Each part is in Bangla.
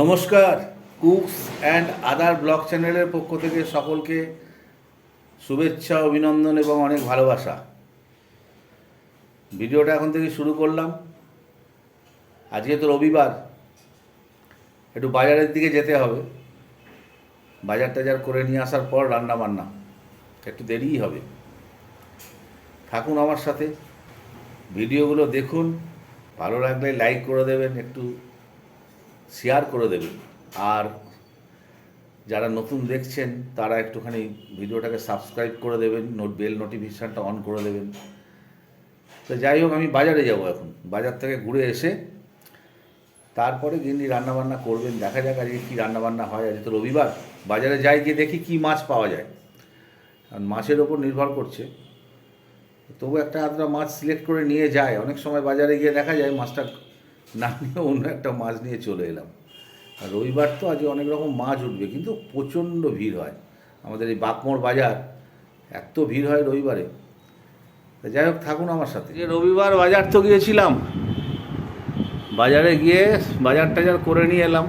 নমস্কার, কুকস অ্যান্ড আদার ব্লগ চ্যানেলের পক্ষ থেকে সকলকে শুভেচ্ছা, অভিনন্দন এবং অনেক ভালোবাসা। ভিডিওটা এখন থেকে শুরু করলাম। আজকে তো রবিবার, একটু বাজারের দিকে যেতে হবে। বাজার টাজার করে নিয়ে আসার পর রান্না বান্না, একটু দেরিই হবে। থাকুন আমার সাথে, ভিডিওগুলো দেখুন, ভালো লাগলে লাইক করে দেবেন, একটু শেয়ার করে দেবেন আর যারা নতুন দেখছেন, তারা একটুখানি ভিডিওটাকে সাবস্ক্রাইব করে দেবেন নোট বেল নোটিফিকেশানটা অন করে দেবেন। তো যাই হোক, আমি বাজারে যাব এখন। বাজার থেকে ঘুরে এসে তারপরে গিন্নি রান্নাবান্না করবেন, দেখা যাক আজকে কী রান্নাবান্না হয়। আজকে তো রবিবার। বাজারে যাই গিয়ে দেখি কী মাছ পাওয়া যায়। কারণ মাছের ওপর নির্ভর করছে। তবু একটা আধটা মাছ সিলেক্ট করে নিয়ে যায়। অনেক সময় বাজারে গিয়ে দেখা যায় মাছটা না নিয়ে অন্য একটা মাছ নিয়ে চলে এলাম। আর রবিবার তো আজকে অনেক রকম মাছ উঠবে, কিন্তু প্রচণ্ড ভিড় হয়। আমাদের এই বাকমোড় বাজার, এত ভিড় হয় রবিবারে। যাই হোক, থাকুন আমার সাথে। যে রবিবার বাজার তো গিয়েছিলাম। বাজারে গিয়ে বাজার টাজার করে নিয়ে এলাম।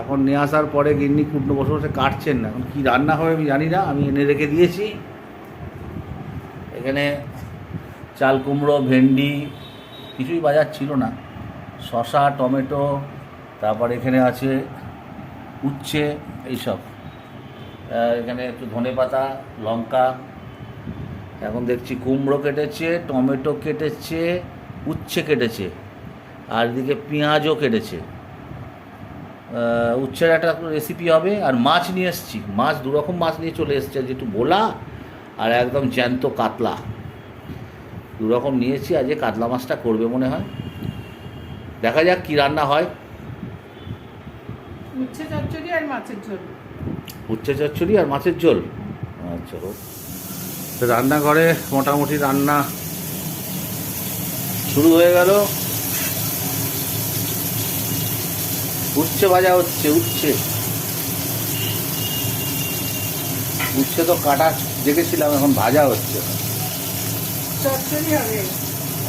এখন নিয়ে আসার পরে গিন্নি কুটনো বসে বসে কাটছেন না। এখন কী রান্না হবে আমি জানি না, আমি এনে রেখে দিয়েছি। এখানে চাল কুমড়ো, ভেন্ডি, কিছুই বাজার ছিল না। শশা টমেটো, তারপর এখানে আছে উচ্ছে, এইসব। এখানে একটু ধনে পাতা, লঙ্কা, এখন দেখছি কুমড়ো কেটেছে, টমেটো কেটেছে, উচ্ছে কেটেছে, আর এদিকে পেঁয়াজও কেটেছে। উচ্ছের একটা রেসিপি হবে, আর মাছ নিয়ে এসেছি। মাছ দু রকম মাছ নিয়ে চলে এসছে যেটু বোলা আর একদম জ্যান্ত কাতলা। দু রকম নিয়েছি, আজকে কাতলা মাছটা করবে মনে হয়। দেখা যাক কী রান্না হয়। উচ্ছে চচ্চড়ি আর মাছের ঝোল। উচ্ছে চচ্চড়ি আর মাছের ঝোল? আচ্ছা হোক। তো রান্নাঘরে মোটামুটি রান্না শুরু হয়ে গেল। উচ্ছে ভাজা হচ্ছে উচ্ছে। উচ্ছে তো কাটা দেখেছিলাম এখন ভাজা হচ্ছে। চচ্চড়ি হবে।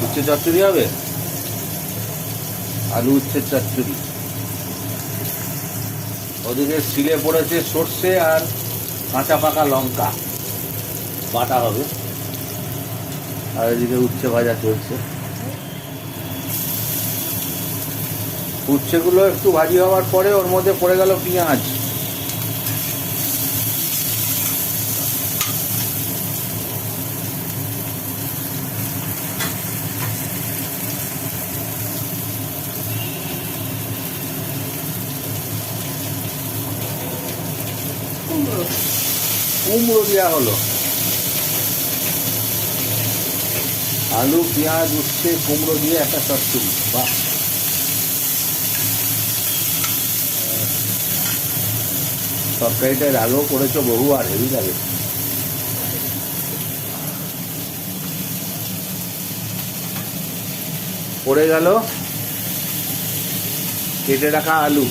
উচ্ছে চচ্চড়ি হবে? আলু উচ্ছের চচ্চড়ি। ওদিকে শিলে পড়েছে সর্ষে আর কাঁচা পাকা লঙ্কা। বাটা হবে। আর এদিকে উচ্ছে ভাজা চলছে। উচ্ছেগুলো একটু ভাজি হওয়ার পরে ওর মধ্যে পড়ে গেল পেঁয়াজ। কুমড়ো দেওয়া হলো। আলু, পেঁয়াজ, উচ্ছে, কুমড়ো দিয়ে একটা চচ্চড়ি। বাহ। তরকারিটা আগেও করেছ বহু আর হেভি লাগে। পড়ে গেল। কেটে রাখা আলু।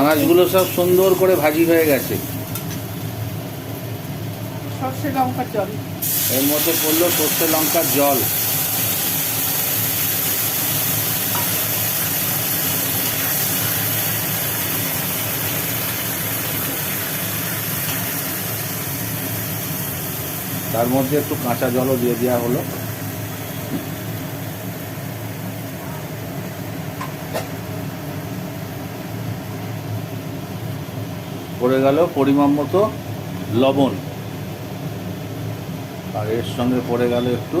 আনাজগুলো সব সুন্দর করে ভাজি হয়ে গেছে। সর্ষে লঙ্কার জল। এর মধ্যে পড়ল সর্ষে লঙ্কার জল। তার মধ্যে একটু কাঁচা জলও দিয়ে দেওয়া হলো। পড়ে গেল পরিমাণ মতো লবণ। আর এর সঙ্গে পড়ে গেল একটু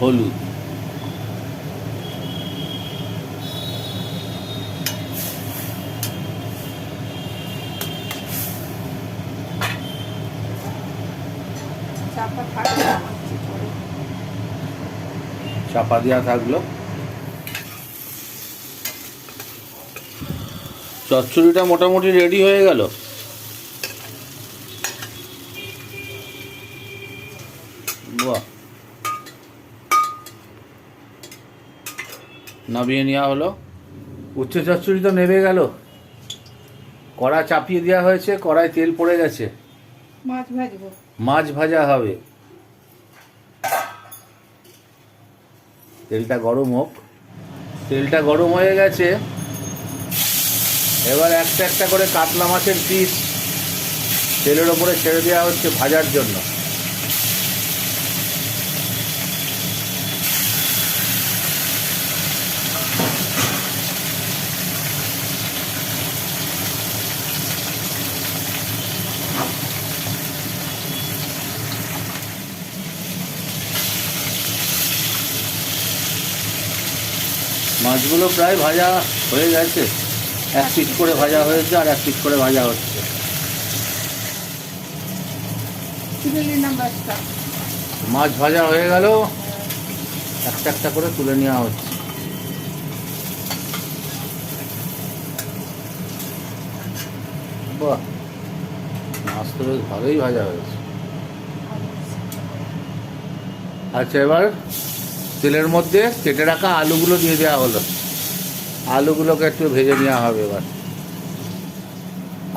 হলুদ। চাপা দেওয়া থাকল। চচ্চড়িটা মোটামুটি রেডি হয়ে গেল। বাহ। নামিয়ে নেওয়া হলো। উচ্ছে চচ্চড়ি তো নেমে গেল। কড়া চাপিয়ে দেওয়া হয়েছে কড়ায় তেল পড়ে গেছে। মাছ ভাজবো। মাছ ভাজা হবে। তেলটা গরম হোক। তেলটা গরম হয়ে গেছে। এবার একটা একটা করে কাতলা মাছের পিস তেলের ওপরে ছেড়ে দেওয়া হচ্ছে ভাজার জন্য। মাছগুলো প্রায় ভাজা হয়ে গেছে। এক পিস করে ভাজা হয়েছে আর এক পিস করে ভাজা হচ্ছে। মাছ ভাজা হয়ে গেল। একটা একটা করে তুলে নেওয়া হচ্ছে। বাহ, মাছ তো বেশ ভালোই ভাজা হয়েছে। আচ্ছা এবার তেলের মধ্যে কেটে রাখা আলুগুলো দিয়ে দেওয়া হলো। আলুগুলোকে একটু ভেজে নেওয়া হবে এবার।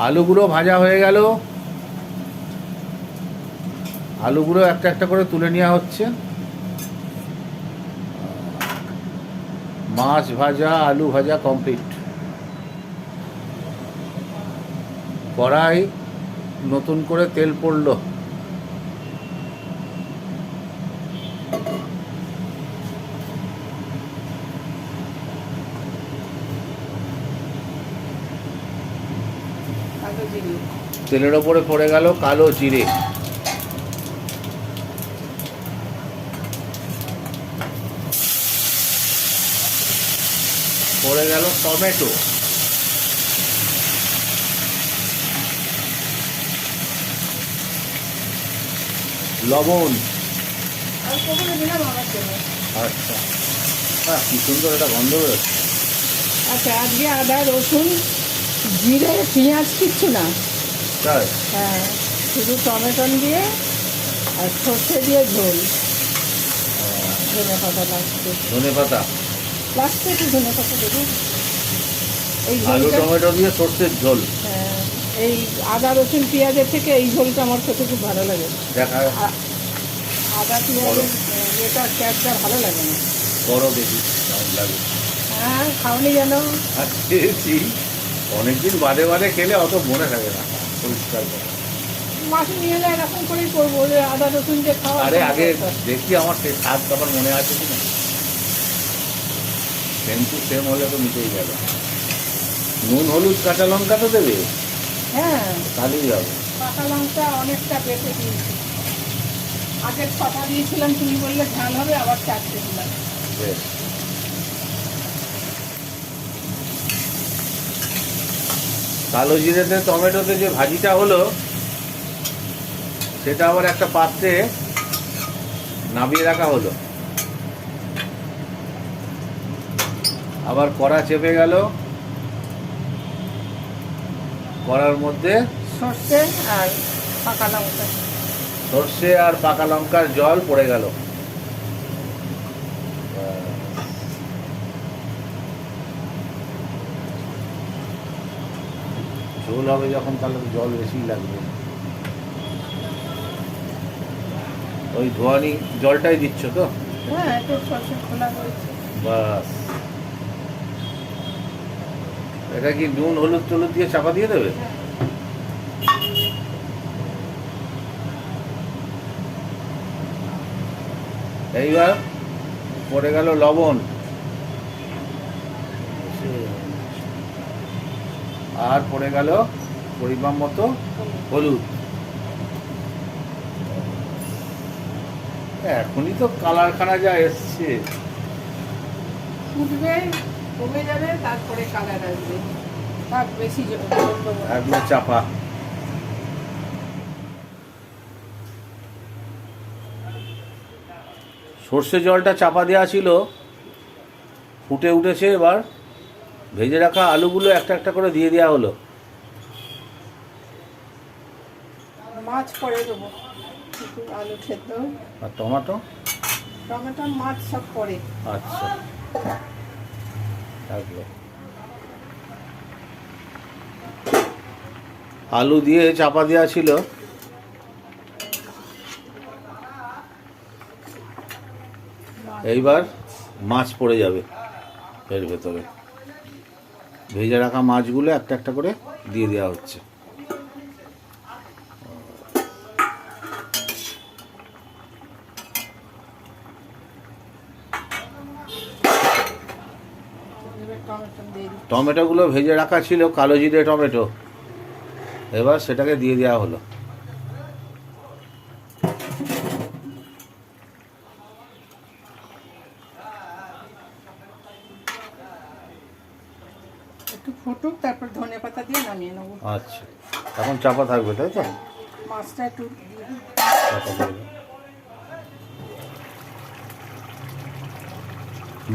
আলুগুলো ভাজা হয়ে গেল। আলুগুলো একটা একটা করে তুলে নেওয়া হচ্ছে। মাছ ভাজা, আলু ভাজা কমপ্লিট কড়াই নতুন করে তেল পড়ল কালো জিরে তেলের ওপরে পড়ে গেল কালো জিরে। পড়ে গেল টমেটো। লবণ। আচ্ছা। হ্যাঁ কি সুন্দর একটা গন্ধ বেরোচ্ছে। আচ্ছা আজকে আদা রসুন জিরে পেঁয়াজ কিচ্ছু না। হ্যাঁ শুধু টমেটো দিয়ে আর সর্ষে দিয়ে ঝোল। ধনে পাতা লাস্টে ধনে পাতা লাস্টে একটু ধনে পাতা দেবো। এই আলু টমেটো দিয়ে সর্ষের ঝোল। হ্যাঁ, এই আদা রসুন পেঁয়াজের থেকে এই ঝোলটা আমার খেতে খুব ভালো লাগে। দেখা। আদা পেঁয়াজের আহ, এটা ট্যাপটা ভালো লাগে না। বড় দেখি লাগে। হ্যাঁ খাওনি আর খেয়েছি। অনেকদিন বাদে বাদে খেলে অত মনে থাকে না। পরিষ্কার করে। মাছ নিয়ে এলে এরকম করেই করব যে আদা রসুন যে খাওয়া আরে আগে দেখি আমার সে স্বাদ আমার মনে আছে কি না সেম টু সেম হলে তো মিটেই গেল। নুন হলুদ কাঁচা লঙ্কা তো দেবে। হ্যাঁ। তাহলেই হবে। কাঁচা লঙ্কা অনেকটা বেঁচে দিয়েছি। আগের ছটা দিয়েছিলাম তুমি বললে ঝাল হবে আবার চারটে দিলাম। বেশ। কালো জিরেতে টমেটোতে যে ভাজিটা হলো সেটা আবার একটা পাত্রে নামিয়ে রাখা হলো। আবার কড়া চেপে গেল। কড়ার মধ্যে সর্ষে আর পাকা লঙ্কা। সর্ষে আর পাকা লঙ্কার জল পড়ে গেল। ঝোল হবে যখন তাহলে তো জল বেশি লাগবে। ওই ধোয়ানি জলটাই দিচ্ছ তো? হ্যাঁ বাস। এটা কি নুন হলুদ টলুদ দিয়ে চাপা দিয়ে দেবে? এইবার পড়ে গেল লবণ। আর পড়ে গেল পরিমাণ মতো হলুদ। এখনই তো কালারখানা যা এসছে। ফুটবে কমে যাবে তারপরে কালার আসবে। থাক বেশি। একদম চাপা। সর্ষে জলটা চাপা দেওয়া ছিল। ফুটে উঠেছে এবার। ভেজে রাখা আলুগুলো একটা একটা করে দিয়ে দেওয়া হলো। মাছ পরে দেবো। আলু সেদ্ধ। আর টমেটো? টমেটো মাছ সব পরে। আচ্ছা। থাকল আলু দিয়ে চাপা দেওয়া ছিল। এইবার মাছ পড়ে যাবে এর ভেতরে। ভেজে রাখা মাছগুলো একটা একটা করে দিয়ে দেওয়া হচ্ছে। টমেটোগুলো ভেজে রাখা ছিল, কালো জিরে টমেটো। এবার সেটাকে দিয়ে দেওয়া হলো একটু ফুটুক তারপর ধনে পাতা দিয়ে নামিয়ে নেব আচ্ছা এখন চাপা থাকবে তাই তো? মাছটা একটু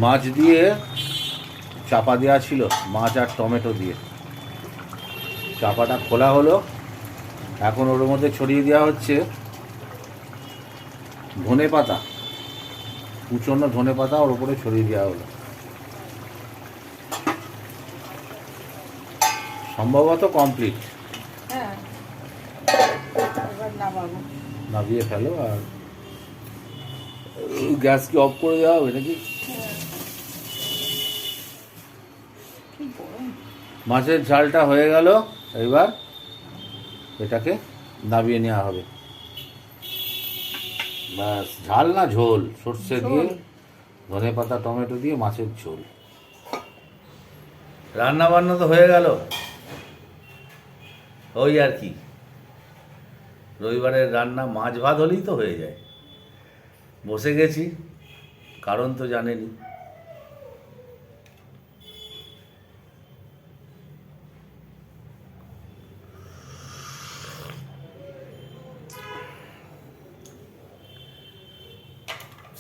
মাছ দিয়ে চাপা দেওয়া ছিল মাছ আর টমেটো দিয়ে। চাপাটা খোলা হলো এখন ওর মধ্যে ছড়িয়ে দেওয়া হচ্ছে ধনে পাতা। কুচনো ধনে পাতা ওর উপরে ছড়িয়ে দেওয়া হলো। সম্ভবত কমপ্লিট হ্যাঁ এবার নামাবো নামিয়ে ফেলো আর গ্যাস কি অফ করে দেওয়া হবে নাকি? মাছের ঝালটা হয়ে গেল এবার এটাকে নামিয়ে নেওয়া হবে। ব্যাস ঝাল না ঝোল সর্ষে দিয়ে। ধনে পাতা টমেটো দিয়ে মাছের ঝোল। রান্না বান্না তো হয়ে গেল। ওই আর কি। রবিবারের রান্না মাছ ভাত হলেই তো হয়ে যায়। বসে গেছি, কারণ তো জানেনি।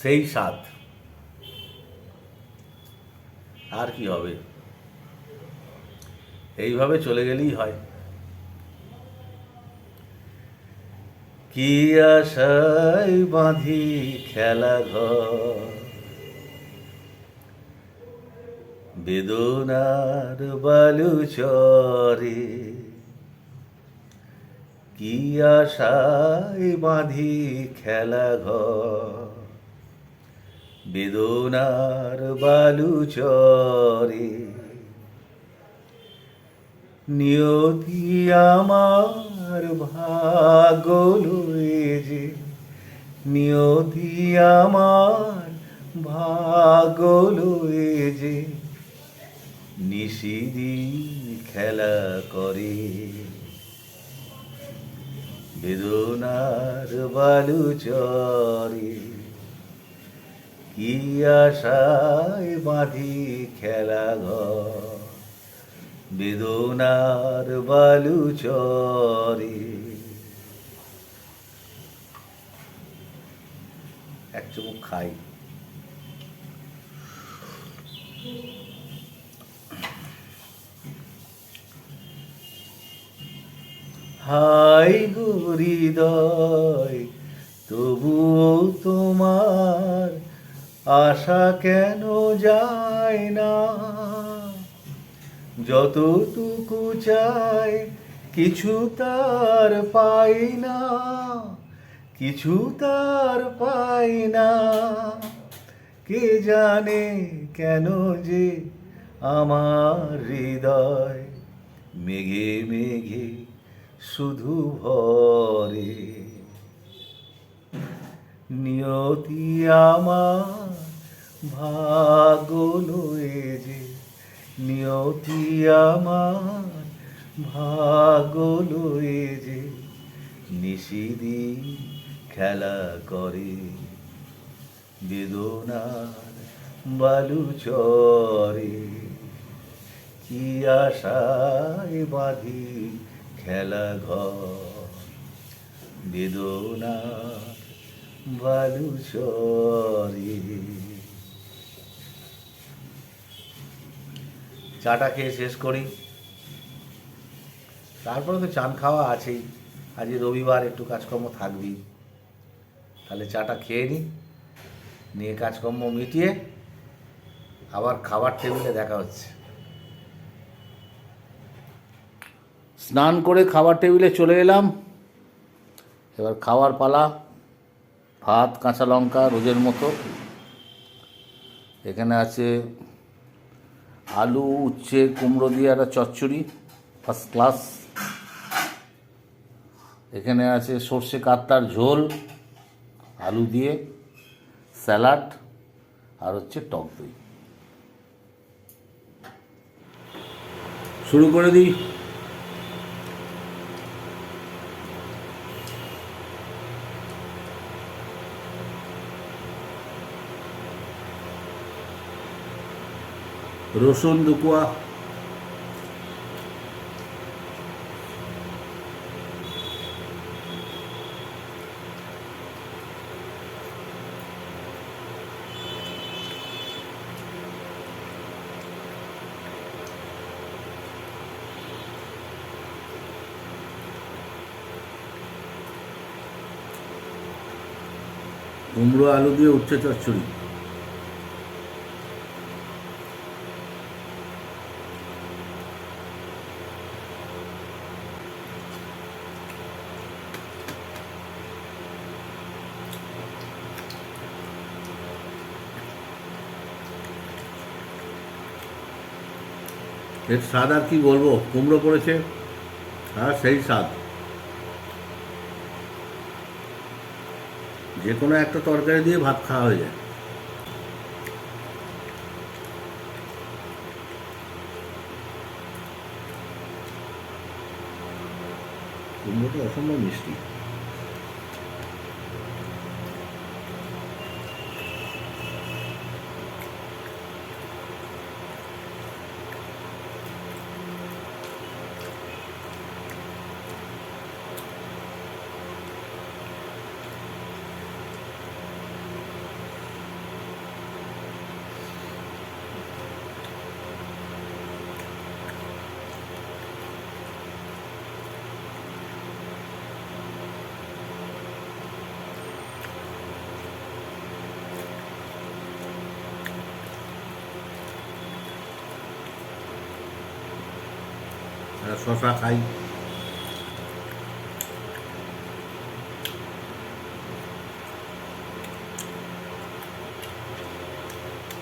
সেই স্বাদ। আর কি হবে? এইভাবে চলে গেলেই হয়। কি আশায় বাঁধি খেলা ঘর? বেদনার বালু চরে কি আশায় বাঁধি খেলা ঘর? বেদনার বালু চরে নিয়তি আমার ভাগ্য লয়ে যে, নিয়তি আমার যে নিশিদি খেলা করে। বেদনার বালু চরে, কি আশায় বাঁধি খেলা ঘর। বেদনার বালু চরে। এক চুমুক খাই। হাই হৃদয় তবুও তোমার আশা কেন যায় না? যতটুকু চাই, কিছু তার পাই না, কিছু তার পাই না। কে জানে কেন যে আমার হৃদয় মেঘে মেঘে শুধু ভরে। নিয়তি আমার ভাগ্য লয়ে যে নিয়তি আমার ভাগ্য লয়ে যে নিশিদি খেলা করে। বেদনার বালু চরে, কি আশায় বাঁধি খেলা ঘর। বেদনার বালু চরে। চাটা খেয়ে শেষ করি। তারপরে তো চান খাওয়া আছেই। আজ রবিবার, একটু কাজকর্ম থাকবেই। তাহলে চাটা খেয়ে নিই, নিয়ে কাজকর্ম মিটিয়ে আবার খাবার টেবিলে দেখা হচ্ছে। স্নান করে খাবার টেবিলে চলে এলাম। এবার খাওয়ার পালা, ভাত, কাঁচা লঙ্কা, রোজের মতো। এখানে আছে আলু, উচ্ছে, কুমড়ো দিয়ে একটা চচ্চড়ি ফার্স্ট ক্লাস এখানে আছে সর্ষে কাত্তার ঝোল, আলু দিয়ে, স্যালাড, আর হচ্ছে টক দই। শুরু করে দিই। রসুন দুকুয়া। কুমড়ো আলু দিয়ে উচ্ছে চচ্চড়ি। এর স্বাদ আর কি বলব? কুমড়ো পড়েছে, আর সেই স্বাদ। যে কোনো একটা তরকারি দিয়ে ভাত খাওয়া হয়ে যায়। কুমড়োটা অসম্ভব মিষ্টি আর শশা খাই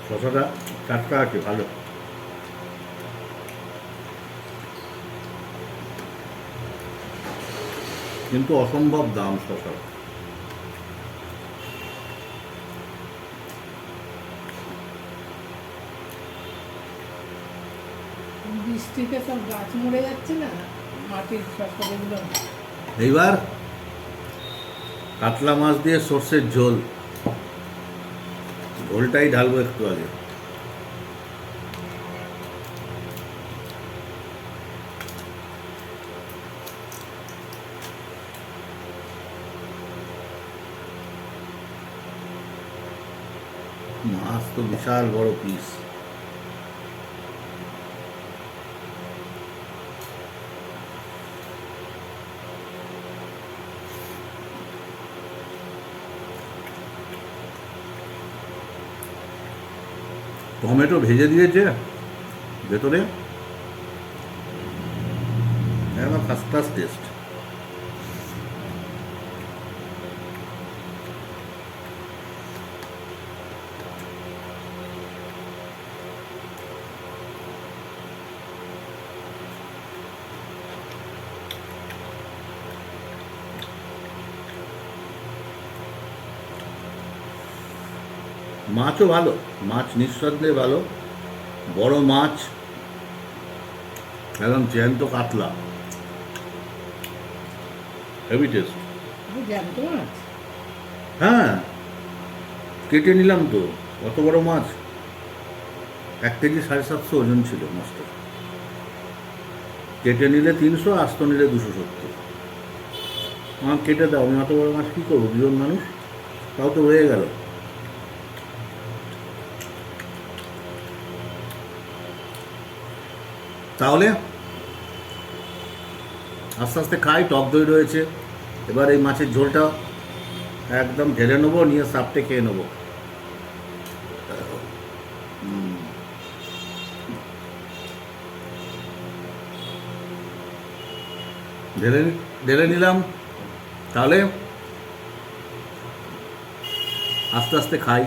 শশাটা টাটকা আছে ভালো? কিন্তু অসম্ভব দাম শশার বৃষ্টিতে সব গাছ মরে যাচ্ছে না? মাটির ফসলগুলো এইবার কাতলা মাছ দিয়ে সর্ষের ঝোল। ঝোলটাই ঢালবো একটু আগে। মাছ তো বিশাল বড় পিস টমেটো ভেজে দিয়েছে ভেতরে। একদম ফার্স্ট ক্লাস টেস্ট মাছও ভালো মাছ নিঃসন্দেহে ভালো। বড় মাছ একদম জ্যান্ত কাতলা। হেভি টেস্ট হ্যাঁ কেটে নিলাম তো কত বড় মাছ। এক কেজি সাড়ে সাতশো ওজন ছিল মাছটা। কেটে নিলে তিনশো আস্ত নিলে দুশো সত্তর। আমার কেটে দাও আমি অত বড় মাছ কী করব দুজন মানুষ? তাও তো হয়ে গেল। তাহলে আস্তে আস্তে খাই, টক দই রয়েছে। এবার এই মাছের ঝোলটা একদম ঢেলে নেব, নিয়ে সাপটে খেয়ে নেব। ঢেলে ঢেলে নিলাম। তাহলে আস্তে আস্তে খাই।